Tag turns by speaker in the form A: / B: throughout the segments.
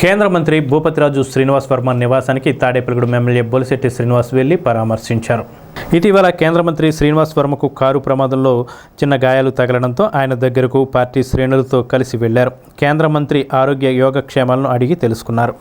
A: కేంద్ర మంత్రి భూపతిరాజు శ్రీనివాస్ వర్మ నివాసానికి తాడేపల్లిగూడెం ఎమ్మెల్యే బొలిశెట్టి శ్రీనివాస్ వెళ్ళి పరామర్శించారు. ఇటీవల కేంద్ర మంత్రి శ్రీనివాస్ వర్మకు కారు ప్రమాదంలో చిన్న గాయాలు తగలడంతో ఆయన దగ్గరకు పార్టీ శ్రేణులతో కలిసి వెళ్ళారు కేంద్ర మంత్రి ఆరోగ్య యోగక్షేమాలను అడిగి తెలుసుకున్నారు.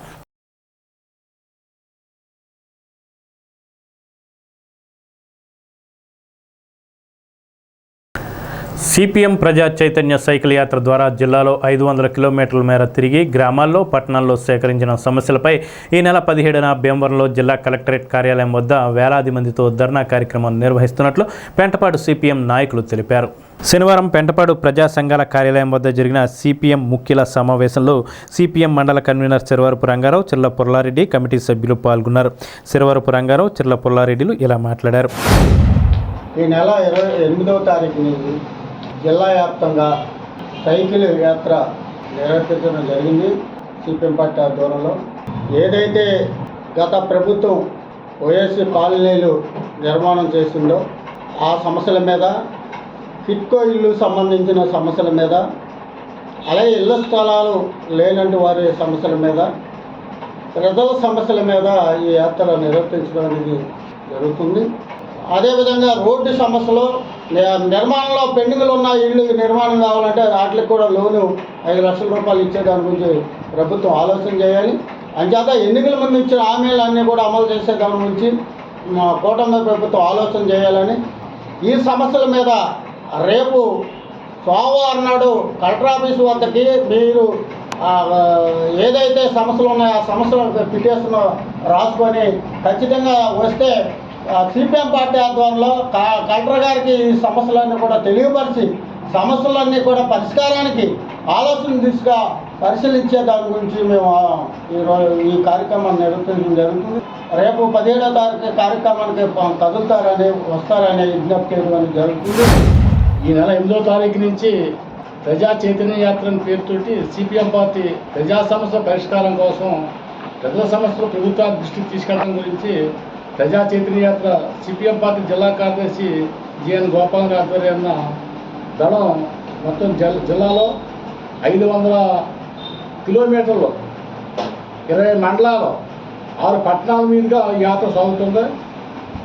A: సిపిఎం ప్రజా చైతన్య సైకిల్ యాత్ర ద్వారా జిల్లాలో ఐదు వందల కిలోమీటర్ల మేర తిరిగి గ్రామాల్లో పట్టణాల్లో సేకరించిన సమస్యలపై ఈ నెల పదిహేడున భీమవరంలో జిల్లా కలెక్టరేట్ కార్యాలయం వద్ద వేలాది మందితో ధర్నా కార్యక్రమం నిర్వహిస్తున్నట్లు పెంటపాడు సిపిఎం నాయకులు తెలిపారు. శనివారం పెంటపాడు ప్రజా సంఘాల కార్యాలయం వద్ద జరిగిన సిపిఎం ముఖ్యుల సమావేశంలో సిపిఎం మండల కన్వీనర్ సిరవరపు రంగారావు చిర్ల పుల్లారెడ్డి కమిటీ సభ్యులు పాల్గొన్నారు. సిరవరపు రంగారావు చిర్ల పుల్లారెడ్డిలు ఇలా మాట్లాడారు.
B: ఈ నెల ఇరవై ఎనిమిదవ తారీఖు నుంచి జిల్లా వ్యాప్తంగా సైకిల్ యాత్ర నిర్వర్తించడం జరిగింది సిపిఎం పార్టీ ఆధ్వర్యంలో. ఏదైతే గత ప్రభుత్వం ఓఎస్సీ కాలనీలు నిర్మాణం చేసిందో ఆ సమస్యల మీద కిట్కో ఇల్లు సంబంధించిన సమస్యల మీద అలాగే ఇళ్ళ స్థలాలు లేనంటి వారి సమస్యల మీద ప్రజల సమస్యల మీద ఈ యాత్ర నిర్వర్తించడం అనేది జరుగుతుంది. అదేవిధంగా రోడ్డు సమస్యలు నిర్మాణంలో పెండింగ్లు ఉన్న ఇళ్ళు నిర్మాణం కావాలంటే వాటికి కూడా లోను ఐదు లక్షల రూపాయలు ఇచ్చే దాని గురించి ప్రభుత్వం ఆలోచన చేయాలి. అంచేత ఎన్నికల ముందు ఇచ్చిన హామీలన్నీ కూడా అమలు చేసే దాని గురించి మా కూటమి ప్రభుత్వం ఆలోచన చేయాలని. ఈ సమస్యల మీద రేపు సోమవారం నాడు కలెక్టర్ ఆఫీస్ వద్దకి మీరు ఏదైతే సమస్యలు ఉన్నాయో ఆ సమస్యలు పిటిషన్ రాసుకొని ఖచ్చితంగా వస్తే సిపిఎం పార్టీ ఆధ్వర్యంలో క- కలెక్టర్ గారికి ఈ సమస్యలన్నీ కూడా తెలియపరిచి సమస్యలన్నీ కూడా పరిష్కారానికి ఆలోచన దిశగా పరిశీలించే దాని గురించి మేము ఈరోజు ఈ ఈ కార్యక్రమాన్ని నిర్వహించడం జరుగుతుంది. రేపు పదిహేడో తారీఖు కార్యక్రమానికి కదులుతారని వస్తారని విజ్ఞప్తి చేయడం జరుగుతుంది.
C: ఈ నెల ఎనిమిదో తారీఖు నుంచి ప్రజా చైతన్య యాత్ర పేరుతోటి సిపిఎం పార్టీ ప్రజా సమస్య పరిష్కారం కోసం ప్రజల సమస్యలు ప్రభుత్వానికి దృష్టికి తీసుకెళ్ళడం గురించి ప్రజా చైతన్య యాత్ర సిపిఎం పార్టీ జిల్లా కార్యదర్శి జిఎన్ గోపాల్ గారి ఆధ్వర్యాన దళం మొత్తం జిల్లాలో ఐదు వందల కిలోమీటర్లు ఇరవై మండలాలు ఆరు పట్టణాల మీదుగా యాత్ర సాగుతుంది.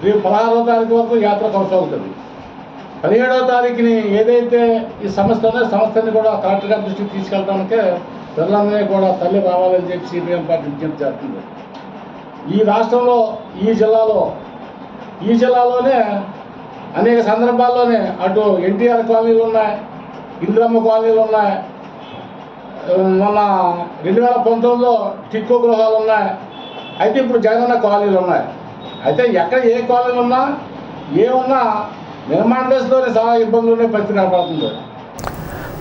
C: రేపు పదహారవ తారీఖు వరకు యాత్ర కొనసాగుతుంది. పదిహేడవ తారీఖుని ఏదైతే ఈ సంస్థ ఉందో సంస్థని కూడా కలెక్టర్ గారి దృష్టికి తీసుకెళ్ళడానికే పిల్లలందరినీ కూడా తల్లి రావాలని చెప్పి సిపిఎం పార్టీ విజ్ఞప్తి చేస్తుంది. ఈ రాష్ట్రంలో ఈ జిల్లాలో ఈ జిల్లాలోనే అనేక సందర్భాల్లోనే అటు ఎన్టీఆర్ కాలనీలు ఉన్నాయి ఇంద్రమ్మ కాలనీలు ఉన్నాయి. మొన్న రెండు వేల పంతొమ్మిదిలో టిక్కో గృహాలు ఉన్నాయి. అయితే ఇప్పుడు జగనన్న కాలనీలు ఉన్నాయి. అయితే ఎక్కడ ఏ కాలనీలు ఉన్నా ఏమున్నా నిర్మాణ దశలోనే చాలా ఇబ్బందులు పరిస్థితి కనపడుతుంది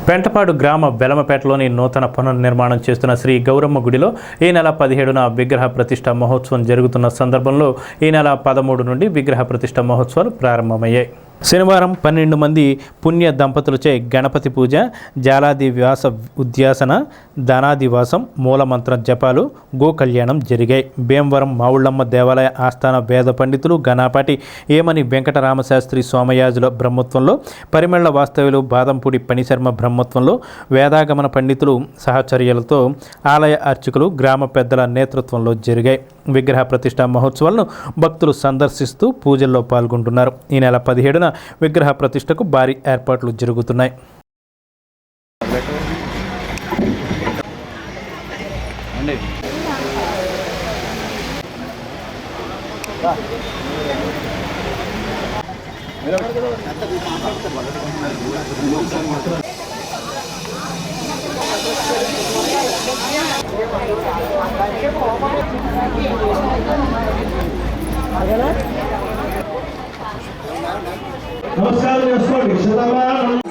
A: పెంటపాడు గ్రామ బెలమపేటలోని నూతన పునర్నిర్మాణం చేస్తున్న శ్రీ గౌరమ్మ గుడిలో ఈ నెల పదిహేడున విగ్రహ ప్రతిష్ట మహోత్సవం జరుగుతున్న సందర్భంలో ఈ నెల పదమూడు నుండి విగ్రహ ప్రతిష్ట మహోత్సవాలు ప్రారంభమయ్యాయి. శనివారం పన్నెండు మంది పుణ్య దంపతులచే గణపతి పూజ జాలాది వ్యాస ఉద్యాసన ధనాదివాసం మూలమంత్ర జపాలు గోకళ్యాణం జరిగాయి. భీమవరం మావుళ్ళమ్మ దేవాలయ ఆస్థాన వేద పండితులు ఘనాపాటి ఏమని వెంకటరామశాస్త్రి సోమయాజుల బ్రహ్మత్వంలో పరిమళ వాస్తవ్యులు బాదంపూడి పనిశర్మ బ్రహ్మత్వంలో వేదాగమన పండితులు సహచర్యలతో ఆలయ అర్చకులు గ్రామ పెద్దల నేతృత్వంలో జరిగాయి. విగ్రహ ప్రతిష్ట మహోత్సవాలను భక్తులు సందర్శిస్తూ పూజల్లో పాల్గొంటున్నారు. ఈ నెల పదిహేడున విగ్రహ ప్రతిష్టకు భారీ ఏర్పాట్లు జరుగుతున్నాయి.
D: నమస్కారం చేసుకోండి. శతమానం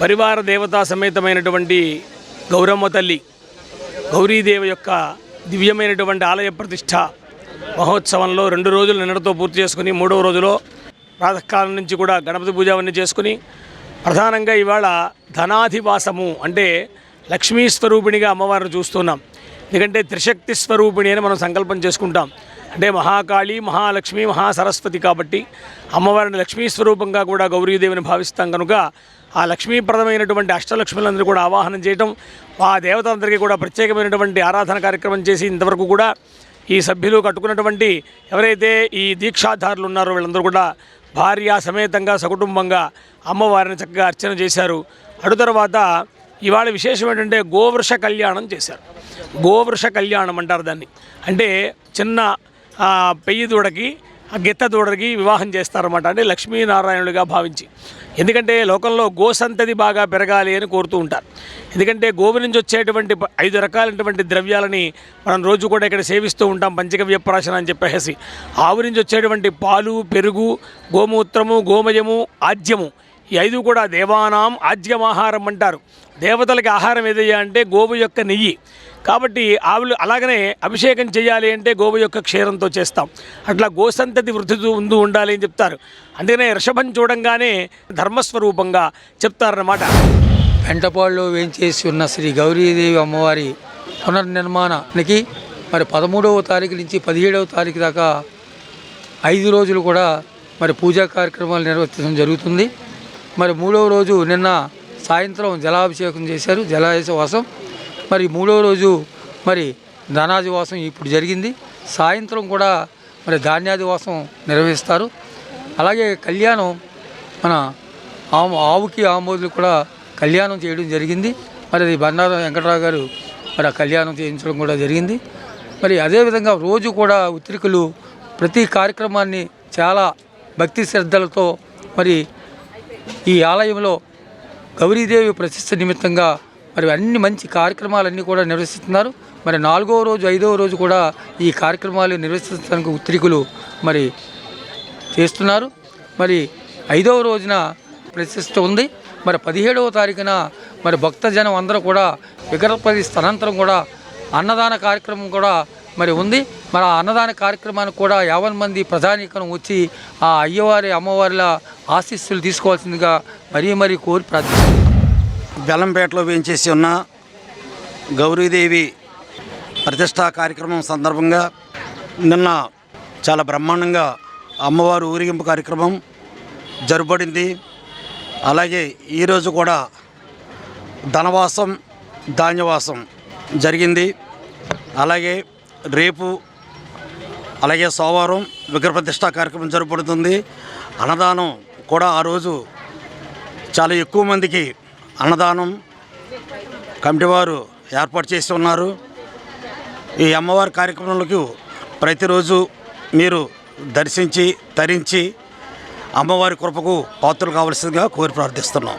D: పరివార దేవతా సమేతమైనటువంటి గౌరమ్మ తల్లి గౌరీదేవి యొక్క దివ్యమైనటువంటి ఆలయ ప్రతిష్ట మహోత్సవంలో రెండు రోజులు నిన్నటితో పూర్తి చేసుకుని మూడవ రోజులో ప్రాతకాలం నుంచి కూడా గణపతి పూజ అవన్నీ చేసుకుని ప్రధానంగా ఇవాళ ధనాధివాసము అంటే లక్ష్మీ స్వరూపిణిగా అమ్మవారిని చూస్తున్నాం. ఎందుకంటే త్రిశక్తి స్వరూపిణి అని మనం సంకల్పం చేసుకుంటాం. అంటే మహాకాళి మహాలక్ష్మి మహాసరస్వతి కాబట్టి అమ్మవారిని లక్ష్మీ స్వరూపంగా కూడా గౌరీదేవిని భావిస్తాం కనుక ఆ లక్ష్మీప్రదమైనటువంటి అష్టలక్ష్ములందరూ కూడా ఆవాహనం చేయటం ఆ దేవతలందరికీ కూడా ప్రత్యేకమైనటువంటి ఆరాధన కార్యక్రమం చేసి ఇంతవరకు కూడా ఈ సభ్యులు కట్టుకున్నటువంటి ఎవరైతే ఈ దీక్షాధారులు ఉన్నారో వీళ్ళందరూ కూడా భార్య సమేతంగా సకుటుంబంగా అమ్మవారిని చక్కగా అర్చన చేశారు. అటు తర్వాత ఇవాళ విశేషం ఏంటంటే గోవృష కళ్యాణం చేశారు. గోవృష కళ్యాణం అంటారు దాన్ని. అంటే చిన్న పెయ్యి దూడకి ఆ గిత్త దూడకి వివాహం చేస్తారన్నమాట. అంటే లక్ష్మీనారాయణుడిగా భావించి. ఎందుకంటే లోకంలో గోసంతతి బాగా పెరగాలి అని కోరుతూ ఉంటారు. ఎందుకంటే గోవు నుంచి వచ్చేటువంటి ఐదు రకాలైనటువంటి ద్రవ్యాలని మనం రోజు కూడా ఇక్కడ సేవిస్తూ ఉంటాం. పంచక ప్రాశన అని చెప్పేసి. ఆవు నుంచి వచ్చేటువంటి పాలు పెరుగు గోమూత్రము గోమయము ఆజ్యము ఈ ఐదు కూడా దేవానాం ఆజ్యమాహారం అంటారు. దేవతలకి ఆహారం ఏదయ్యా అంటే గోవు యొక్క నెయ్యి. కాబట్టి ఆవులు అలాగనే అభిషేకం చేయాలి అంటే గోవు యొక్క క్షీరంతో చేస్తాం. అట్లా గోసంతతి వృద్ధి ముందు ఉండాలి అని చెప్తారు. అందుకనే రిషభం చూడంగానే ధర్మస్వరూపంగా చెప్తారన్నమాట.
E: వెంటపాడులో వేంచేసి ఉన్న శ్రీ గౌరీదేవి అమ్మవారి పునర్నిర్మాణానికి మరి పదమూడవ తారీఖు నుంచి పదిహేడవ తారీఖు దాకా ఐదు రోజులు కూడా మరి పూజా కార్యక్రమాలు నిర్వర్తించడం జరుగుతుంది. మరి మూడవ రోజు నిన్న సాయంత్రం జలాభిషేకం చేశారు. జలాశవాసం మరి మూడో రోజు మరి ధనాదివాసం ఇప్పుడు జరిగింది. సాయంత్రం కూడా మరి ధాన్యాదివాసం నిర్వహిస్తారు. అలాగే కళ్యాణం మన ఆవు ఆవుకి ఆమోదులు కూడా కళ్యాణం చేయడం జరిగింది. మరి అది బండారం వెంకటరావు గారు మరి ఆ కళ్యాణం చేయించడం కూడా జరిగింది. మరి అదేవిధంగా రోజు కూడా ఉత్రికులు ప్రతి కార్యక్రమాన్ని చాలా భక్తి శ్రద్ధలతో మరి ఈ ఆలయంలో గౌరీదేవి ప్రతిష్ట నిమిత్తంగా మరి అన్ని మంచి కార్యక్రమాలన్నీ కూడా నిర్వహిస్తున్నారు. మరి నాలుగో రోజు ఐదవ రోజు కూడా ఈ కార్యక్రమాలు నిర్వహించడానికి ఉత్రికులు మరి చేస్తున్నారు. మరి ఐదవ రోజున ప్రతిష్ట ఉంది. మరి పదిహేడవ తారీఖున మరి భక్తజనం అందరూ కూడా విగ్రహపతి స్థానాంతరం కూడా అన్నదాన కార్యక్రమం కూడా మరి ఉంది. మరి ఆ అన్నదాన కార్యక్రమానికి కూడా యావన్ మంది ప్రధానికం వచ్చి ఆ అయ్యవారి అమ్మవారిల ఆశీస్సులు తీసుకోవాల్సిందిగా మరీ మరీ కోరి ప్రార్థిస్తుంది
F: బెల్లంపేటలో వేయించేసి ఉన్న గౌరీదేవి ప్రతిష్టా కార్యక్రమం సందర్భంగా నిన్న చాలా బ్రహ్మాండంగా అమ్మవారు ఊరేగింపు కార్యక్రమం జరుపబడింది. అలాగే ఈరోజు కూడా ధనవాసం ధాన్యవాసం జరిగింది. అలాగే రేపు అలాగే సోమవారం విగ్రహ ప్రతిష్టా కార్యక్రమం జరపబడుతుంది. అన్నదానం కూడా ఆ రోజు చాలా ఎక్కువ మందికి అన్నదానం కమిటీ వారు ఏర్పాటు చేసి ఉన్నారు. ఈ అమ్మవారి కార్యక్రమంలోకి ప్రతిరోజు మీరు దర్శించి తరించి అమ్మవారి కృపకు పాత్రలు కావలసిందిగా కోరి ప్రార్థిస్తున్నాం.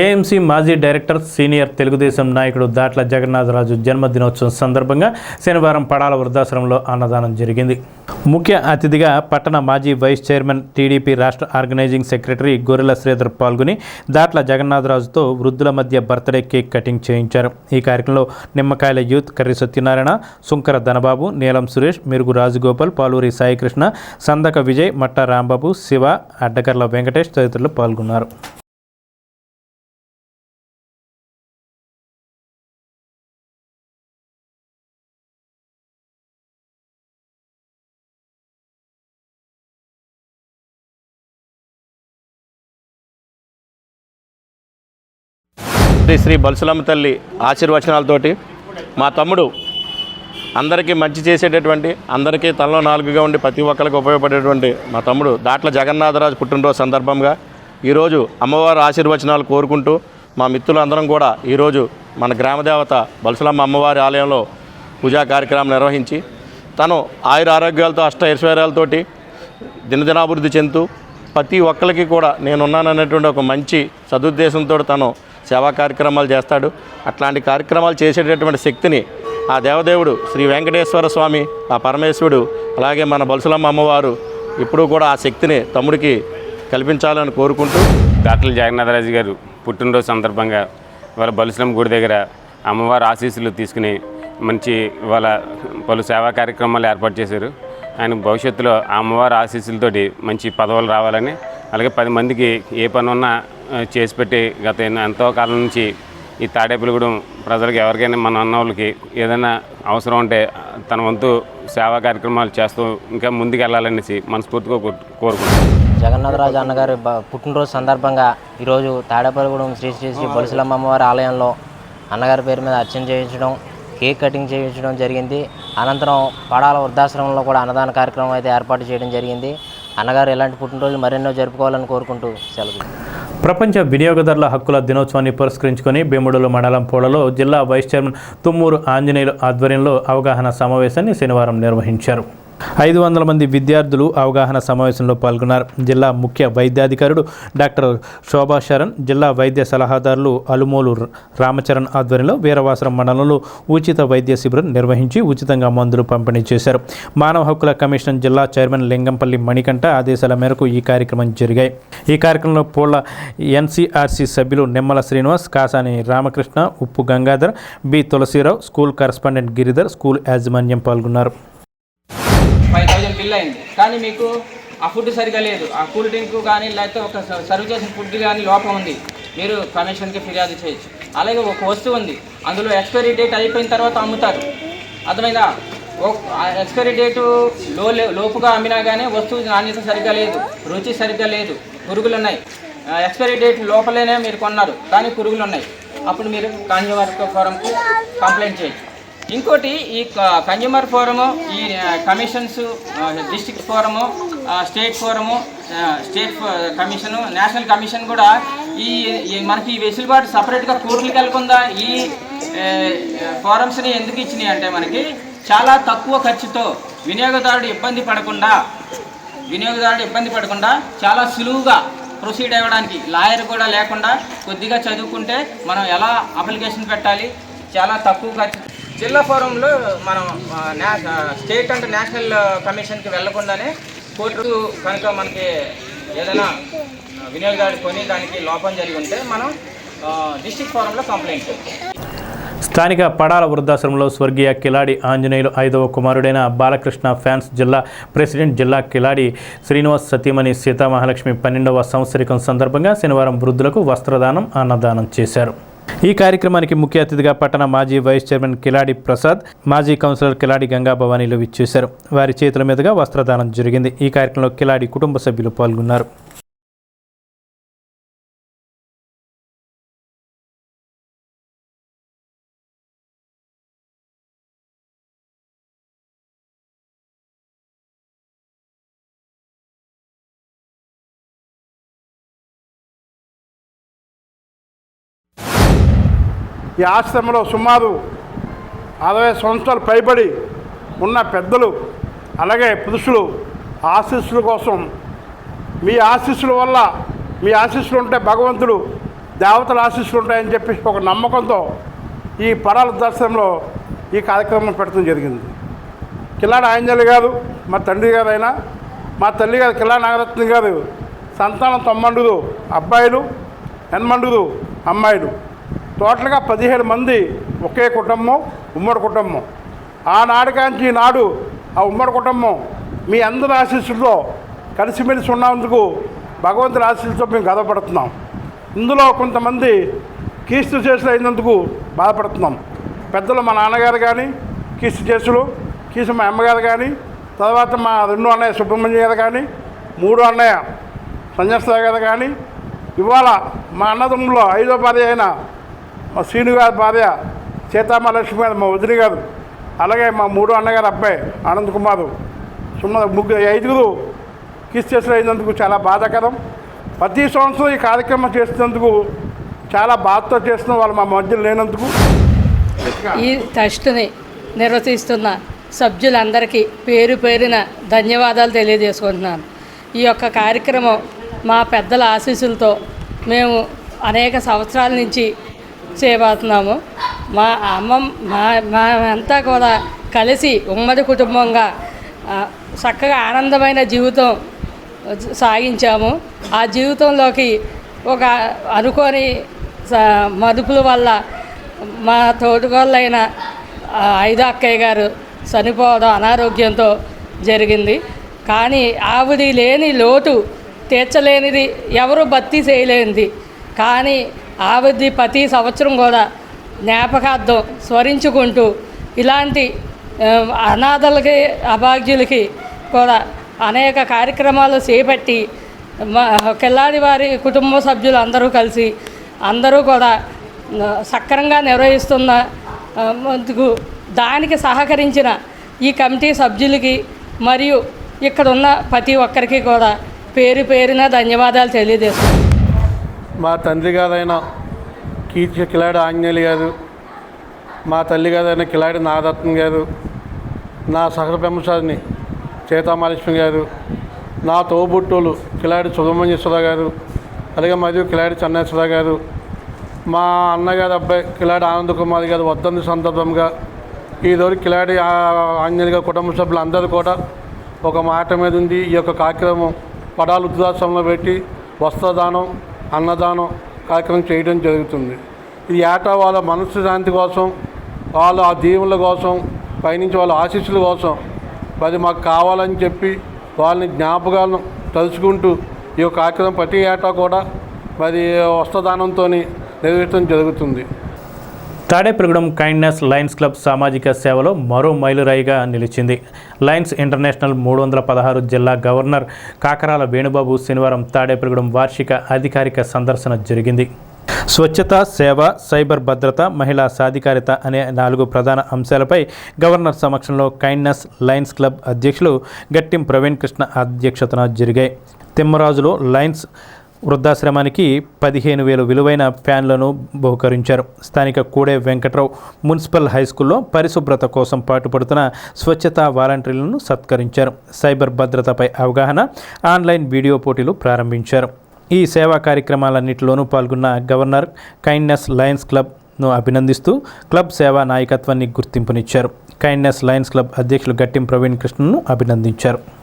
A: ఏఎంసీ మాజీ డైరెక్టర్ సీనియర్ తెలుగుదేశం నాయకుడు దాట్ల జగన్నాథరాజు జన్మదినోత్సవం సందర్భంగా శనివారం పడాల వృద్ధాశ్రమంలో అన్నదానం జరిగింది. ముఖ్య అతిథిగా పట్టణ మాజీ వైస్ చైర్మన్ టీడీపీ రాష్ట్ర ఆర్గనైజింగ్ సెక్రటరీ గొర్రెల శ్రీధర్ పాల్గొని దాట్ల జగన్నాథరాజుతో వృద్ధుల మధ్య బర్త్డే కేక్ కటింగ్ చేయించారు. ఈ కార్యక్రమంలో నిమ్మకాయల యూత్ కర్రి సత్యనారాయణ సుంకర ధనబాబు నీలం సురేష్ మెరుగు రాజగోపాల్ పాలూరి సాయికృష్ణ సందక విజయ్ మట్టా రాంబాబు శివ అడ్డకర్ల వెంకటేష్ తదితరులు పాల్గొన్నారు.
G: శ్రీ శ్రీ బల్సులమ్మ తల్లి ఆశీర్వచనాలతోటి మా తమ్ముడు అందరికీ మంచి చేసేటటువంటి అందరికీ తనలో నాలుగుగా ఉండి ప్రతి ఒక్కరికి ఉపయోగపడేటువంటి మా తమ్ముడు దాట్ల జగన్నాథరాజు పుట్టినరోజు సందర్భంగా ఈరోజు అమ్మవారి ఆశీర్వచనాలు కోరుకుంటూ మా మిత్రులందరం కూడా ఈరోజు మన గ్రామదేవత బల్సులమ్మ అమ్మవారి ఆలయంలో పూజా కార్యక్రమం నిర్వహించి తను ఆయుర ఆరోగ్యాలతో అష్ట ఐశ్వర్యాలతోటి దినదినాభివృద్ధి చెందుతూ ప్రతి ఒక్కరికి కూడా నేనున్నాననేటువంటి ఒక మంచి సదుద్దేశంతో తను సేవా కార్యక్రమాలు చేస్తాడు. అట్లాంటి కార్యక్రమాలు చేసేటటువంటి శక్తిని ఆ దేవదేవుడు శ్రీ వెంకటేశ్వర స్వామి ఆ పరమేశ్వరుడు అలాగే మన బలుసులమ్మ అమ్మవారు ఇప్పుడు కూడా ఆ శక్తిని తమ్ముడికి కల్పించాలని కోరుకుంటూ
H: డాక్టర్ జగన్నాథరాజు గారు పుట్టినరోజు సందర్భంగా వాళ్ళ బలుసులమ్మ గుడి దగ్గర అమ్మవారి ఆశీస్సులు తీసుకుని మంచి వాళ్ళ పలు సేవా కార్యక్రమాలు ఏర్పాటు చేశారు. ఆయన భవిష్యత్తులో ఆ అమ్మవారి ఆశీస్సులతోటి మంచి పదవులు రావాలని అలాగే పది మందికి ఏ పని ఉన్నా చేసి పెట్టి గత ఎంతో కాలం నుంచి ఈ తాడేపల్లిగూడెం ప్రజలకు ఎవరికైనా మన అన్న వాళ్ళకి ఏదైనా అవసరం ఉంటే తన వంతు సేవా కార్యక్రమాలు చేస్తూ ఇంకా ముందుకు వెళ్ళాలనేసి మనస్ఫూర్తిగా కోరు- కోరుకుంటున్నాను
I: జగన్నాథరాజు అన్నగారి పుట్టినరోజు సందర్భంగా ఈరోజు తాడేపల్లిగూడెం శ్రీ శ్రీ శ్రీ బొలుసులమ్మ అమ్మవారి ఆలయంలో అన్నగారి పేరు మీద అర్చన చేయించడం కేక్ కటింగ్ చేయించడం జరిగింది. అనంతరం పడాల వృద్ధాశ్రమంలో కూడా అన్నదాన కార్యక్రమం అయితే ఏర్పాటు చేయడం జరిగింది. అన్నగారు ఇలాంటి పుట్టినరోజులు మరెన్నో జరుపుకోవాలని కోరుకుంటూ సెలవు
A: ప్రపంచ వినియోగదారుల హక్కుల దినోత్సవాన్ని పురస్కరించుకొని భీముడుల మండలం పోలలో జిల్లా వైస్ చైర్మన్ తుమ్మూరు ఆంజనేయులు ఆధ్వర్యంలో అవగాహన సమావేశాన్ని శనివారం నిర్వహించారు. ఐదు వందల మంది విద్యార్థులు అవగాహన సమావేశంలో పాల్గొన్నారు. జిల్లా ముఖ్య వైద్యాధికారుడు డాక్టర్ శోభా శరణ్ జిల్లా వైద్య సలహాదారులు అలుమోలు రామచరణ్ ఆధ్వర్యంలో వీరవాసరం మండలంలో ఉచిత వైద్య శిబిరం నిర్వహించి ఉచితంగా మందులు పంపిణీ చేశారు. మానవ హక్కుల కమిషన్ జిల్లా చైర్మన్ లింగంపల్లి మణికంఠ ఆదేశాల మేరకు ఈ కార్యక్రమం జరిగాయి. ఈ కార్యక్రమంలో పూల ఎన్సీఆర్సీ సభ్యులు Nimmala Srinivas Kasani Ramakrishna Uppu Gangadhar B Tulasirao school correspondent Giridhar school యాజమాన్యం పాల్గొన్నారు.
J: ఫైవ్ థౌజండ్ బిల్ అయింది. కానీ మీకు ఆ ఫుడ్ సరిగా లేదు. ఆ కూల్ డ్రింక్ కానీ లేకపోతే ఒక సర్వ్ చేసిన ఫుడ్ కానీ లోపం ఉంది. మీరు కమిషన్కి ఫిర్యాదు చేయొచ్చు. అలాగే ఒక వస్తువు ఉంది. అందులో ఎక్స్పైరీ డేట్ అయిపోయిన తర్వాత అమ్ముతారు. అర్థమైందా? ఎక్స్పైరీ డేటు లో లోపుగా అమ్మినా కానీ వస్తువు నాణ్యత సరిగ్గా లేదు. రుచి సరిగ్గా లేదు. పురుగులు ఉన్నాయి ఎక్స్పైరీ డేట్ లోపలేనే మీరు కొన్నారు. కానీ పురుగులు ఉన్నాయి అప్పుడు మీరు కన్జ్యూమర్ ఫోరంకి కంప్లైంట్ చేయొచ్చు. ఇంకోటి ఈ క- కన్జ్యూమర్ ఫోరము ఈ commissions district district forum state forum state commission national commission కూడా ఈ ఈ మనకి ఈ వెసులుబాటు సపరేట్గా కోర్టులు వెళ్ళకుండా ఈ ఫోరమ్స్ని ఎందుకు ఇచ్చినాయి అంటే మనకి చాలా తక్కువ ఖర్చుతో వినియోగదారుడు ఇబ్బంది పడకుండా వినియోగదారుడు ఇబ్బంది పడకుండా చాలా సులువుగా ప్రొసీడ్ అవ్వడానికి లాయర్ కూడా లేకుండా కొద్దిగా చదువుకుంటే మనం ఎలా అప్లికేషన్ పెట్టాలి చాలా తక్కువ ఖర్చు జిల్లా ఫోరంలో మనం స్టేట్ అండ్ నేషనల్ కమిషన్కి వెళ్ళకుండానే కోర్టు కనుక మనకి ఏదైనా వినియోగదారు వినియోగదారుడు కొని దానికి లోపం జరిగి ఉంటే మనం డిస్టిక్ ఫోరంలో కంప్లైంట్.
A: స్థానిక పడాల వృద్ధాశ్రమంలో స్వర్గీయ కిలాడి ఆంజనేయులు ఐదవ కుమారుడైన బాలకృష్ణ ఫ్యాన్స్ జిల్లా ప్రెసిడెంట్ జిల్లా కిలాడి శ్రీనివాస్ సతీమణి సీతామహాలక్ష్మి పన్నెండవ సంవత్సరికం సందర్భంగా శనివారం వృద్ధులకు వస్త్రదానం అన్నదానం చేశారు. ఈ కార్యక్రమానికి ముఖ్య అతిథిగా పట్టణ మాజీ వైస్ చైర్మన్ కిలాడి ప్రసాద్ మాజీ కౌన్సిలర్ కిలాడి గంగా భవానీలు విచ్చేశారు. వారి చేతుల మీదుగా వస్త్రదానం జరిగింది. ఈ కార్యక్రమంలో కిలాడి కుటుంబ సభ్యులు పాల్గొన్నారు.
K: ఈ ఆశ్రమంలో సుమారు అరవై సంవత్సరాలు పైబడి ఉన్న పెద్దలు అలాగే పురుషులు ఆశీస్సుల కోసం మీ ఆశీస్సుల వల్ల మీ ఆశీస్సులు ఉంటే భగవంతుడు దేవతల ఆశీస్సులు ఉంటాయని చెప్పి ఒక నమ్మకంతో ఈ పరాల దర్శనంలో ఈ కార్యక్రమం పెట్టడం జరిగింది. కిల్లాడి ఆంజలి గారు మా తండ్రి గారు అయినా మా తల్లి గారు కిల్లా నాగరత్న గారు సంతానం తొమ్మండుదు అబ్బాయిలు ఎన్మండుదు అమ్మాయిలు. టోటల్గా పదిహేడు మంది ఒకే కుటుంబం ఉమ్మడి కుటుంబం. ఆనాటికాంచి నాడు ఆ ఉమ్మడి కుటుంబం మీ అందరి ఆశీస్సులతో కలిసిమెలిసి ఉన్నందుకు భగవంతుని ఆశీస్సులతో మేము గర్వపడుతున్నాం. ఇందులో కొంతమంది కీస్తు చేసులు అయినందుకు బాధపడుతున్నాం. పెద్దలు మా నాన్నగారు కానీ కీస్తు చేసులు కీసు మా అమ్మగారు కానీ తర్వాత మా రెండో అన్నయ్య సుబ్రహ్మణ్య గారు కానీ మూడో అన్నయ్య సంజయ్ గారు కానీ ఇవాళ మా అన్నదమ్ములో ఐదో పది అయిన మా శ్రీను గారి భార్య సీతామహాలక్ష్మి గారు మా వదిలి గారు అలాగే మా మూడో అన్నగారు అబ్బాయి ఆనంద్ కుమారు సుమారు ముగ్గురు ఐదుగురు కిస్ అయినందుకు చాలా బాధాకరం. ప్రతి సంవత్సరం ఈ కార్యక్రమం చేస్తున్నందుకు చాలా బాధతో చేస్తున్న వాళ్ళు మా మధ్యలో లేనందుకు.
L: ఈ ట్రస్ట్ని నిర్వహిస్తున్న సభ్యులందరికీ పేరు పేరిన ధన్యవాదాలు తెలియజేసుకుంటున్నాను. ఈ యొక్క కార్యక్రమం మా పెద్దల ఆశీస్సులతో మేము అనేక సంవత్సరాల నుంచి చేయబోతున్నాము. మా అమ్మ మా మా అంతా కూడా కలిసి ఉమ్మడి కుటుంబంగా చక్కగా ఆనందమైన జీవితం సాగించాము. ఆ జీవితంలోకి ఒక అనుకోని మదుపుల వల్ల మా తోటికోళ్ళైన ఐదో అక్కయ్య గారు చనిపోవడం అనారోగ్యంతో జరిగింది. కానీ ఆవిడి లేని లోటు తీర్చలేనిది ఎవరు భర్తీ చేయలేనిది. కానీ ఆవిది ప్రతి సంవత్సరం కూడా జ్ఞాపకార్థం స్మరించుకుంటూ ఇలాంటి అనాథలకి అభాగ్యులకి కూడా అనేక కార్యక్రమాలు చేపట్టి కిల్లాడి వారి కుటుంబ సభ్యులు అందరూ కలిసి అందరూ కూడా సక్రంగా సక్రమంగా నిర్వహిస్తున్న దానికి సహకరించిన ఈ కమిటీ సభ్యులకి మరియు ఇక్కడ ఉన్న ప్రతి ఒక్కరికి కూడా పేరు పేరున ధన్యవాదాలు తెలియజేస్తున్నాను.
K: మా తండ్రి గారైన కీర్తి కిలాడి ఆంజనేయులు గారు మా తల్లి గారైన కిలాడి నాగరత్న గారు నా సహర బ్రహ్మచారిని సీతామహాలక్ష్మి గారు నా తోబుట్టులు కిలాడి సుబ్రహ్మణ్యేశ్వర గారు అలాగే మరియు కిలాడి చెన్నేశ్వర గారు మా అన్నగారి అబ్బాయి కిలాడి ఆనంద్ కుమార్ గారు వద్దంది సందర్భంగా ఈరోజు కిలాడి ఆంజనేయ కుటుంబ సభ్యులు అందరూ కూడా ఒక మాట మీద ఉంది. ఈ యొక్క కార్యక్రమం పడాలు వృద్ధాశ్రమంలో పెట్టి వస్త్రదానం అన్నదానం కార్యక్రమం చేయడం జరుగుతుంది. ఇది ఏటా వాళ్ళ మనసు శాంతి కోసం వాళ్ళ ఆ దీవుల కోసం పైనుంచి వాళ్ళ ఆశీస్సుల కోసం. అది మాకు కావాలని చెప్పి వాళ్ళని జ్ఞాపకాలను తలుచుకుంటూ ఈ కార్యక్రమం ప్రతి ఏటా కూడా మరి వస్త్రదానంతో నిర్వహించడం జరుగుతుంది.
A: తాడేపల్లిగూడెం కైండ్నెస్ లయన్స్ క్లబ్ సామాజిక సేవలో మరో మైలురాయిగా నిలిచింది. లయన్స్ ఇంటర్నేషనల్ మూడు వందల పదహారు జిల్లా గవర్నర్ కాకరాల వేణుబాబు శనివారం తాడేపల్లిగూడెం వార్షిక అధికారిక సందర్శన జరిగింది. స్వచ్ఛత సేవ సైబర్ భద్రత మహిళా సాధికారిత అనే నాలుగు ప్రధాన అంశాలపై గవర్నర్ సమక్షంలో కైండ్నెస్ లయన్స్ క్లబ్ అధ్యక్షులు గట్టిం ప్రవీణ్ కృష్ణ అధ్యక్షతన జరిగాయి. తిమ్మరాజులో లయన్స్ వృద్ధాశ్రమానికి పదిహేను వేలు విలువైన ఫ్యాన్లను బహుకరించారు. స్థానిక కూడే వెంకట్రావు మున్సిపల్ హై స్కూల్లో పరిశుభ్రత కోసం పాటుపడుతున్న స్వచ్ఛతా వాలంటీర్లను సత్కరించారు. సైబర్ భద్రతపై అవగాహన ఆన్లైన్ వీడియో పోటీలు ప్రారంభించారు. ఈ సేవా కార్యక్రమాలన్నింటిలోనూ పాల్గొన్న గవర్నర్ కైండ్నెస్ లయన్స్ క్లబ్ను అభినందిస్తూ క్లబ్ సేవా నాయకత్వాన్ని గుర్తింపునిచ్చారు. కైండ్నెస్ లయన్స్ క్లబ్ అధ్యక్షులు గట్టిం ప్రవీణ్ కృష్ణను అభినందించారు.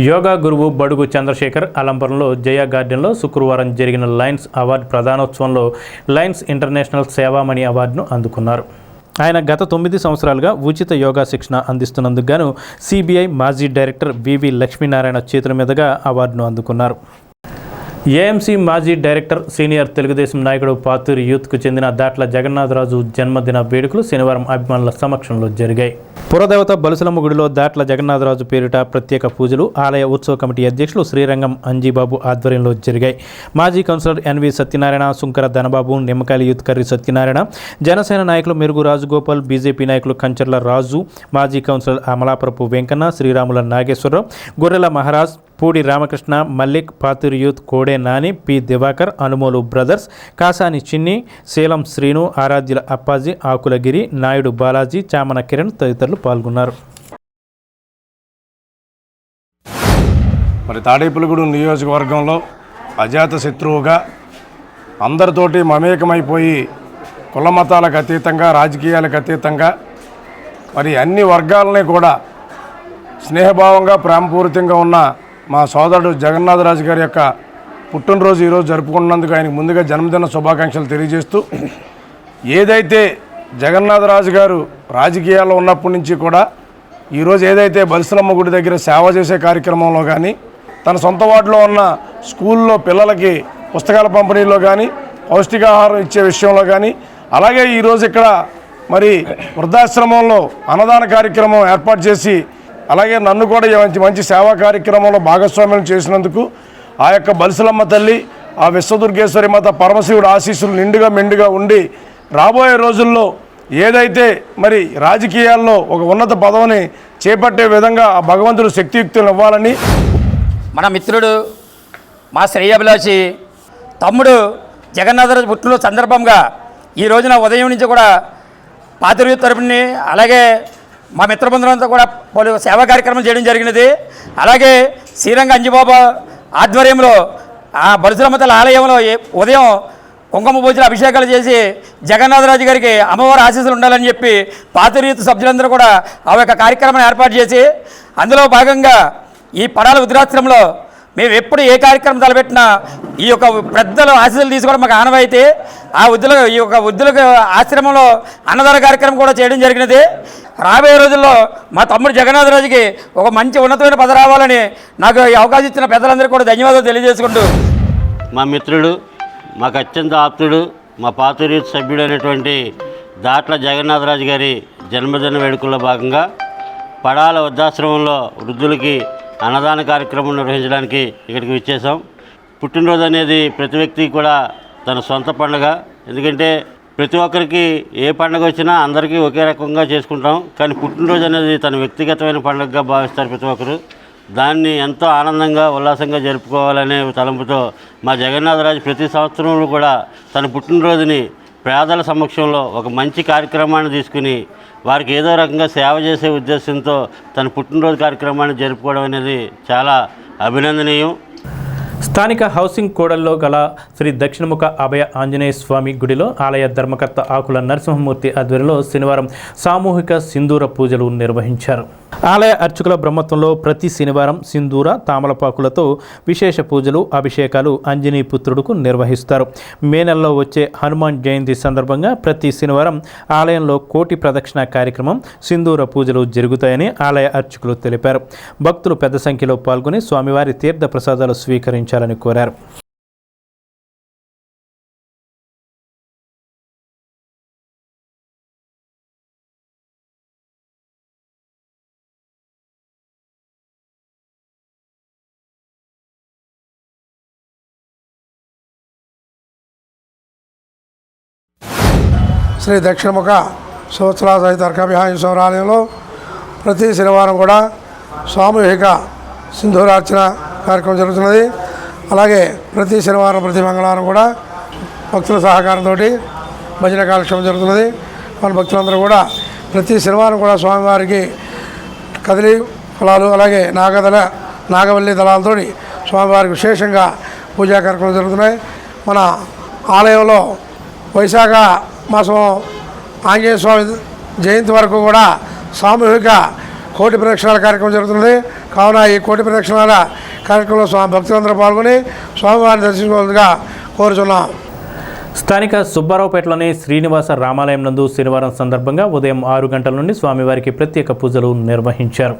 A: యోగా గురువు బడుగు చంద్రశేఖర్ అలంపురంలో జయ గార్డెన్లో శుక్రవారం జరిగిన లయన్స్ అవార్డు ప్రధానోత్సవంలో లయన్స్ ఇంటర్నేషనల్ సేవామణి అవార్డును అందుకున్నారు. ఆయన గత తొమ్మిది సంవత్సరాలుగా ఉచిత యోగా శిక్షణ అందిస్తున్నందుకు గాను సిబిఐ మాజీ డైరెక్టర్ వివి లక్ష్మీనారాయణ చేతుల మీదుగా అవార్డును అందుకున్నారు. ఏఎంసీ మాజీ డైరెక్టర్ సీనియర్ తెలుగుదేశం నాయకుడు పాతూరి యూత్కు చెందిన దాట్ల జగన్నాథరాజు జన్మదిన వేడుకలు శనివారం అభిమానుల సమక్షంలో జరిగాయి. పురదేవత బలుసలమ్మ గుడిలో దాట్ల జగన్నాథరాజు పేరిట ప్రత్యేక పూజలు ఆలయ ఉత్సవ కమిటీ అధ్యక్షులు శ్రీరంగం అంజీబాబు ఆధ్వర్యంలో జరిగాయి. మాజీ councillor N V Satyanarayana Sunkara Dhanababu Nimmakayala youth Karri Satyanarayana Janasena నాయకులు మెరుగు రాజగోపాల్ బీజేపీ నాయకులు కంచర్ల రాజు మాజీ councillor అమలాపురపు Venkanna Sriramula Nageswararao Gorrela Maharaj Pudi Ramakrishna Mallik Pathuri youth Kode Nani P. Divakar Anumolu brothers Kasani Chinni Seelam Srinu Aradhyula Appaji ఆకులగిరి Naidu Balaji చామన Kiran తదితరులు పాల్గొన్నారు.
M: మరి తాడేపులగూడు నియోజకవర్గంలో అజాత శత్రువుగా అందరితోటి మమేకమైపోయి కుల మతాలకు అతీతంగా రాజకీయాలకు అతీతంగా మరి అన్ని వర్గాలని కూడా స్నేహభావంగా ప్రేమపూరితంగా ఉన్న మా సోదరుడు జగన్నాథరాజు గారి యొక్క పుట్టినరోజు ఈరోజు జరుపుకున్నందుకు ఆయనకు ముందుగా జన్మదిన శుభాకాంక్షలు తెలియజేస్తూ ఏదైతే జగన్నాథరాజు గారు రాజకీయాల్లో ఉన్నప్పటి నుంచి కూడా ఈరోజు ఏదైతే బలిసలమ్మ గుడి దగ్గర సేవ చేసే కార్యక్రమంలో కానీ తన సొంత వాటిలో ఉన్న స్కూల్లో పిల్లలకి పుస్తకాల పంపిణీలో కానీ పౌష్టికాహారం ఇచ్చే విషయంలో కానీ అలాగే ఈరోజు ఇక్కడ మరి వృద్ధాశ్రమంలో అన్నదాన కార్యక్రమం ఏర్పాటు చేసి అలాగే నన్ను కూడా మంచి మంచి సేవా కార్యక్రమంలో భాగస్వామ్యం చేసినందుకు ఆ యొక్క బలిసలమ్మ తల్లి ఆ విశ్వదుర్గేశ్వరి మాత పరమశివుడు ఆశీస్సులు నిండుగా మెండుగా ఉండి రాబోయే రోజుల్లో ఏదైతే మరి రాజకీయాల్లో ఒక ఉన్నత పదవిని చేపట్టే విధంగా ఆ భగవంతుడు శక్తియుక్తులు ఇవ్వాలని
N: మన మిత్రుడు మా శ్రేయాభిలాషి తమ్ముడు జగన్నాథరాజు పుట్టిన సందర్భంగా ఈ రోజున ఉదయం నుంచి కూడా పాతిరు తరపుని అలాగే మా మిత్రబృందంతో కూడా పలు సేవా కార్యక్రమం చేయడం జరిగినది. అలాగే శ్రీరంగ అంజిబాబా ఆధ్వర్యంలో ఆ బలుసులమ్మతల ఆలయంలో ఉదయం కుంకుమ పూజలు అభిషేకాలు చేసి జగన్నాథరాజు గారికి అమ్మవారి ఆశీస్సులు ఉండాలని చెప్పి పాతరీతి సభ్యులందరూ కూడా ఆ యొక్క కార్యక్రమాన్ని ఏర్పాటు చేసి అందులో భాగంగా ఈ పడాల వృద్ధాశ్రమంలో మేము ఎప్పుడు ఏ కార్యక్రమం తలపెట్టినా ఈ యొక్క పెద్దలు ఆశీస్సులు తీసుకోవడం మాకు ఆనవాయితీ. ఆ వృద్ధుల ఈ యొక్క వృద్ధులకు ఆశ్రమంలో అన్నదాన కార్యక్రమం కూడా చేయడం జరిగినది. రాబోయే రోజుల్లో మా తమ్ముడు జగన్నాథరాజుకి ఒక మంచి ఉన్నతమైన పద రావాలని నాకు ఈ అవకాశం ఇచ్చిన పెద్దలందరికీ కూడా ధన్యవాదాలు తెలియజేసుకుంటూ.
O: మా మిత్రుడు మాకు అత్యంత ఆప్తుడు మా పాతూరి సభ్యుడు అయినటువంటి దాట్ల జగన్నాథరాజు గారి జన్మదిన వేడుకల్లో భాగంగా పడాల వృద్ధాశ్రమంలో వృద్ధులకి అన్నదాన కార్యక్రమం నిర్వహించడానికి ఇక్కడికి వచ్చేసాం పుట్టినరోజు అనేది ప్రతి వ్యక్తికి కూడా తన సొంత పండుగ. ఎందుకంటే ప్రతి ఒక్కరికి ఏ పండుగ వచ్చినా అందరికీ ఒకే రకంగా చేసుకుంటాం. కానీ పుట్టినరోజు అనేది తన వ్యక్తిగతమైన పండుగగా భావిస్తారు ప్రతి ఒక్కరు. దాన్ని ఎంతో ఆనందంగా ఉల్లాసంగా జరుపుకోవాలనే తలంపుతో మా జగన్నాథరాజు ప్రతి సంవత్సరంలో కూడా తన పుట్టినరోజుని పేదల సమక్షంలో ఒక మంచి కార్యక్రమాన్ని తీసుకుని వారికి ఏదో రకంగా సేవ చేసే ఉద్దేశంతో తన పుట్టినరోజు కార్యక్రమాన్ని జరుపుకోవడం అనేది చాలా అభినందనీయం.
A: స్థానిక హౌసింగ్ కోడల్లో గల శ్రీ దక్షిణముఖ అభయ ఆంజనేయ స్వామి గుడిలో ఆలయ ధర్మకర్త ఆకుల నరసింహమూర్తి ఆధ్వర్యంలో శనివారం సామూహిక సింధూర పూజలు నిర్వహించారు. ఆలయ అర్చకుల బ్రహ్మత్వంలో ప్రతి శనివారం సింధూర తామలపాకులతో విశేష పూజలు అభిషేకాలు అంజనీ పుత్రుడుకు నిర్వహిస్తారు. మే నెలలో వచ్చే హనుమాన్ జయంతి సందర్భంగా ప్రతి శనివారం ఆలయంలో కోటి ప్రదక్షిణ కార్యక్రమం సింధూర పూజలు జరుగుతాయని ఆలయ అర్చకులు తెలిపారు. భక్తులు పెద్ద సంఖ్యలో పాల్గొని స్వామివారి తీర్థ ప్రసాదాలు స్వీకరించాలని కోరారు.
P: శ్రీ దక్షిణముఖ సంవత్సరాల సహిత అర్కవిహాయేశ్వర ఆలయంలో ప్రతి శనివారం కూడా సామూహిక సింధూరార్చన కార్యక్రమం జరుగుతున్నది. అలాగే ప్రతి శనివారం ప్రతి మంగళవారం కూడా భక్తుల సహకారంతో భజన కాలక్షేమం జరుగుతున్నది. మన భక్తులందరూ కూడా ప్రతి శనివారం కూడా స్వామివారికి కదిలి ఫలాలు అలాగే నాగదళ నాగవల్లి దళాలతో స్వామివారికి విశేషంగా పూజా కార్యక్రమాలు జరుగుతున్నాయి. మన ఆలయంలో వైశాఖ మాసం ఆంజనేయ స్వామి జయంతి వరకు కూడా సామూహిక కోటి ప్రదక్షిణాల కార్యక్రమం జరుగుతుంది. కావున ఈ కోటి ప్రదక్షిణాల కార్యక్రమంలో స్వామి భక్తులందరూ పాల్గొని స్వామివారిని దర్శించుకోవాలిగా కోరుచున్నాం.
A: స్థానిక సుబ్బారావుపేటలోని శ్రీనివాస రామాలయం నందు శనివారం సందర్భంగా ఉదయం ఆరు గంటల నుండి స్వామివారికి ప్రత్యేక పూజలు నిర్వహించారు.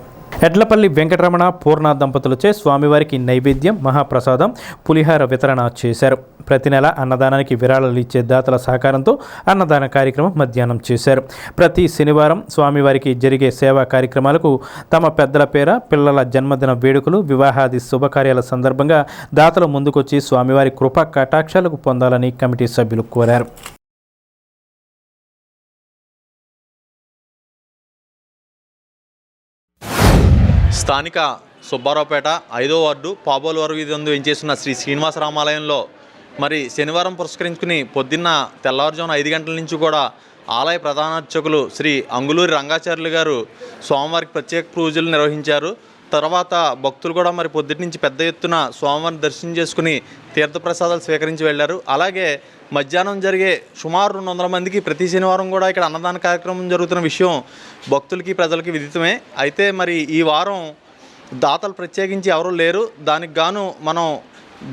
A: ఎడ్లపల్లి వెంకటరమణ పూర్ణ దంపతులచే స్వామివారికి నైవేద్యం మహాప్రసాదం పులిహార వితరణ చేశారు. ప్రతి నెల అన్నదానానికి విరాళాలు ఇచ్చే దాతల సహకారంతో అన్నదాన కార్యక్రమం మధ్యాహ్నం చేశారు. ప్రతి శనివారం స్వామివారికి జరిగే సేవా కార్యక్రమాలకు తమ పెద్దల పేర పిల్లల జన్మదిన వేడుకలు వివాహాది శుభకార్యాల సందర్భంగా దాతలు ముందుకొచ్చి స్వామివారి కృపా కటాక్షాలకు పొందాలని కమిటీ సభ్యులు కోరారు.
Q: స్థానిక సుబ్బారావుపేట ఐదో వార్డు పాబోలు వీధి నందు ఎంచేస్తున్న శ్రీ శ్రీనివాస రామాలయంలో మరి శనివారం పురస్కరించుకుని పొద్దున్న తెల్లవారుజామున ఐదు గంటల నుంచి కూడా ఆలయ ప్రధానార్చకులు శ్రీ అంగులూరి రంగాచార్యులు గారు స్వామివారికి ప్రత్యేక పూజలు నిర్వహించారు. తర్వాత భక్తులు కూడా మరి పొద్దుటి నుంచి పెద్ద ఎత్తున స్వామివారిని దర్శనం చేసుకుని తీర్థప్రసాదాలు స్వీకరించి వెళ్ళారు. అలాగే మధ్యాహ్నం జరిగే సుమారు రెండు వందల మందికి ప్రతి శనివారం కూడా ఇక్కడ అన్నదాన కార్యక్రమం జరుగుతున్న విషయం భక్తులకి ప్రజలకి విదితమే. అయితే మరి ఈ వారం దాతలు ప్రత్యేకించి ఎవరూ లేరు. దానికి గాను మనం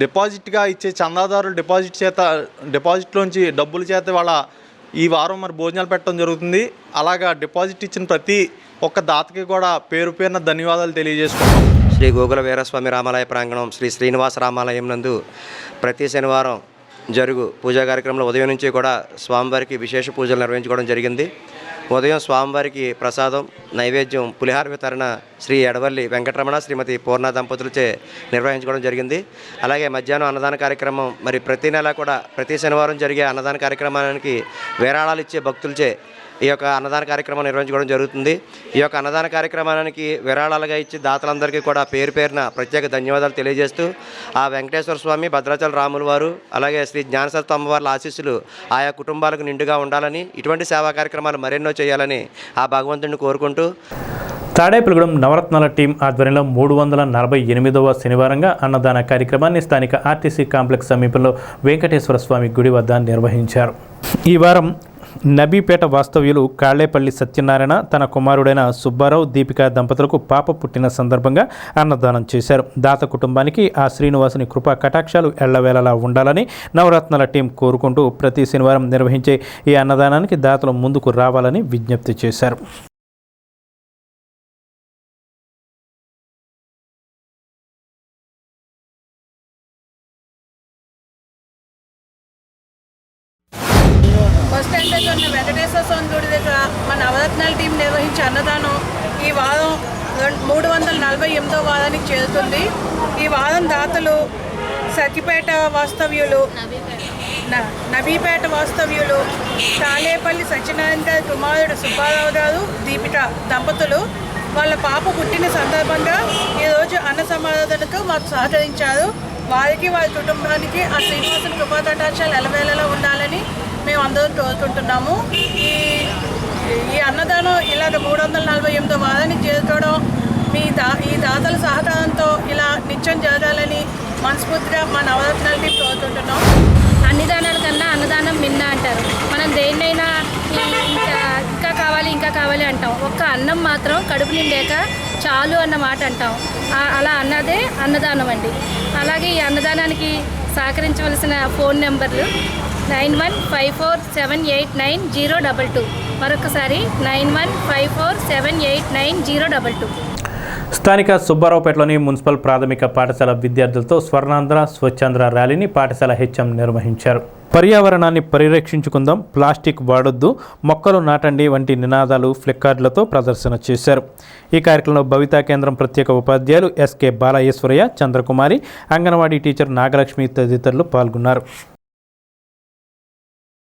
Q: డిపాజిట్గా ఇచ్చే చందాదారులు డిపాజిట్ చేత డిపాజిట్లోంచి డబ్బుల చేత వాళ్ళ ఈ వారం మరి భోజనాలు పెట్టడం జరుగుతుంది. అలాగా డిపాజిట్ ఇచ్చిన ప్రతి ఒక్క దాతకి కూడా పేరు పేరున ధన్యవాదాలు తెలియజేసుకున్నాం
R: శ్రీ గోకుల వీరస్వామి రామాలయ ప్రాంగణం శ్రీ శ్రీనివాస రామాలయం నందు ప్రతి శనివారం జరుగు పూజా కార్యక్రమంలో ఉదయం నుంచి కూడా స్వామివారికి విశేష పూజలు నిర్వహించుకోవడం జరిగింది. ఉదయం స్వామివారికి ప్రసాదం నైవేద్యం పులిహార వితరణ శ్రీ ఎడవల్లి వెంకటరమణ శ్రీమతి పూర్ణ దంపతులచే నిర్వహించుకోవడం జరిగింది. అలాగే మధ్యాహ్నం అన్నదాన కార్యక్రమం మరి ప్రతి నెల కూడా ప్రతి శనివారం జరిగే అన్నదాన కార్యక్రమానికి విరాళాలు ఇచ్చే భక్తులచే ఈ యొక్క అన్నదాన కార్యక్రమం నిర్వహించుకోవడం జరుగుతుంది. ఈ యొక్క అన్నదాన కార్యక్రమానికి విరాళాలుగా ఇచ్చి దాతలందరికీ కూడా పేరు పేరున ప్రత్యేక ధన్యవాదాలు తెలియజేస్తూ ఆ వెంకటేశ్వర స్వామి భద్రాచల రాముల వారు అలాగే శ్రీ జ్ఞానసత్వ అమ్మవార్ల ఆశీస్సులు ఆయా కుటుంబాలకు నిండుగా ఉండాలని ఇటువంటి సేవా కార్యక్రమాలు మరెన్నో చేయాలని ఆ భగవంతుడిని కోరుకుంటూ.
A: తాడేపల్లిగూడెం నవరత్నాల టీం ఆధ్వర్యంలో మూడు వందల నలభై ఎనిమిదవ శనివారంగా అన్నదాన కార్యక్రమాన్ని స్థానిక ఆర్టీసీ కాంప్లెక్స్ సమీపంలో వెంకటేశ్వర స్వామి గుడి వద్ద నిర్వహించారు. ఈ వారం నబీపేట వాస్తవ్యులు కాళ్ళేపల్లి సత్యనారాయణ తన కుమారుడైన సుబ్బారావు దీపిక దంపతులకు పాప పుట్టిన సందర్భంగా అన్నదానం చేశారు. దాత కుటుంబానికి ఆ శ్రీనివాసుని కృపా కటాక్షాలు ఎళ్ళవేళలా ఉండాలని నవరత్నాల టీం కోరుకుంటూ ప్రతి శనివారం నిర్వహించే ఈ అన్నదానానికి దాతలు ముందుకు రావాలని విజ్ఞప్తి చేశారు.
S: వెంకటేశ్వర స్వామి గుడి దగ్గర మన నవరత్నాల టీం నిర్వహించే అన్నదానం ఈ వారం మూడు వందల నలభై ఎనిమిదో వారానికి చేరుతుంది. ఈ వారం దాతలు సతిపేట వాస్తవ్యులు న- నబీపేట వాస్తవ్యులు తాలేపల్లి సత్యనారాయణ గారి కుమారుడు సుబ్బారావు గారు దీపిక దంపతులు వాళ్ళ పాప పుట్టిన సందర్భంగా ఈరోజు అన్న సమారాధనకు మాకు సహకరించారు. వారికి వారి కుటుంబానికి ఆ శ్రీనివాసుని కృపాతటాక్షాలు ఎలవేళలా ఉండాలని మేము అందరం కోరుకుంటున్నాము ఈ ఈ అన్నదానం ఇలాగ మూడు వందల నలభై ఎనిమిదో వారానికి చేరుకోవడం మీ దా ఈ దాతల సహకారంతో ఇలా నిత్యం జరగాలని మనస్ఫూర్తిగా మా నవరత్నాలకి కోరుకుంటున్నాం
T: అన్ని దానాల కన్నా అన్నదానం మిన్న అంటారు. మనం దేన్నైనా ఇంకా ఇంకా కావాలి ఇంకా కావాలి అంటాం. ఒక్క అన్నం మాత్రం కడుపు నిండాక చాలు అన్న మాట అంటాం. అలా అన్నదే అన్నదానం అండి. అలాగే ఈ అన్నదానానికి సహకరించవలసిన ఫోన్ నెంబర్లు nine one five four seven eight nine zero double two. మరొకసారి nine one five four seven eight nine zero double two.
A: స్థానిక సుబ్బారావుపేటలోని మున్సిపల్ ప్రాథమిక పాఠశాల విద్యార్థులతో స్వర్ణాంధ్ర స్వచ్ఛాంధ్ర ర్యాలీని పాఠశాల హెచ్ఎం నిర్వహించారు. పర్యావరణాన్ని పరిరక్షించుకుందాం ప్లాస్టిక్ వాడొద్దు మొక్కలు నాటండి వంటి నినాదాలు ఫ్లిక్కార్డులతో ప్రదర్శన చేశారు. ఈ కార్యక్రమంలో భవితా కేంద్రం ప్రత్యేక ఉపాధ్యాయులు S K Balayeswarayya Chandrakumari anganwadi teacher Nagalakshmi తదితరులు పాల్గొన్నారు.